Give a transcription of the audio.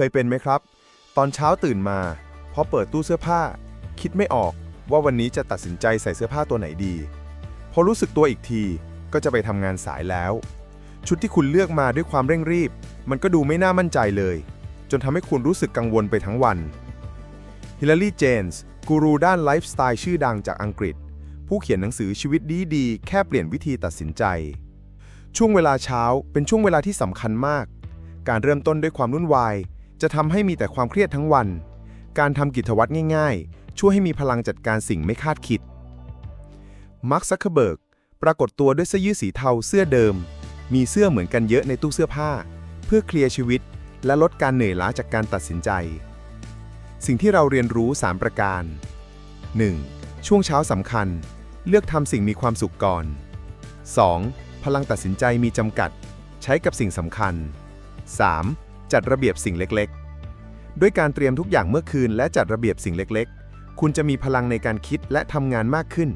เคยเป็นไหมครับ ตอนเช้าตื่นมาพอเปิดตู้เสื้อผ้า คิดไม่ออกว่าวันนี้จะตัดสินใจใส่เสื้อผ้าตัวไหนดี พอรู้สึกตัวอีกทีก็จะไปทำงานสายแล้ว ชุดที่คุณเลือกมาด้วยความเร่งรีบ มันก็ดูไม่น่ามั่นใจเลย จนทำให้คุณรู้สึกกังวลไปทั้งวันฮิลลารีเจนส์กูรูด้านไลฟ์สไตล์ชื่อดังจากอังกฤษ ผู้เขียนหนังสือชีวิตดีๆ แค่เปลี่ยนวิธีตัดสินใจ ช่วงเวลาเช้าเป็นช่วงเวลาที่สำคัญมาก การเริ่มต้นด้วยความวุ่นวาย จะทำให้มีแต่ความเครียดทั้งวัน การทำกิจวัตรง่าย ๆ ช่วยให้มีพลังจัดการสิ่งไม่คาดคิด มาร์คซักเคเบิร์กปรากฏตัวด้วยเสื้อยืดสีเทาเสื้อเดิม มีเสื้อเหมือนกันเยอะในตู้เสื้อผ้า เพื่อเคลียร์ชีวิต และลดการเหนื่อยล้าจากการตัดสินใจ สิ่งที่เราเรียนรู้ 3 ประการ 1. ช่วงเช้าสำคัญ เลือกทำสิ่งมีความสุขก่อน 2. พลังตัดสินใจมีจำกัด ใช้กับสิ่งสำคัญ 3. จัดระเบียบสิ่งเล็กๆ ด้วยการเตรียมทุกอย่างเมื่อคืนและจัดระเบียบสิ่งเล็กๆ คุณจะมีพลังในการคิดและทำงานมากขึ้น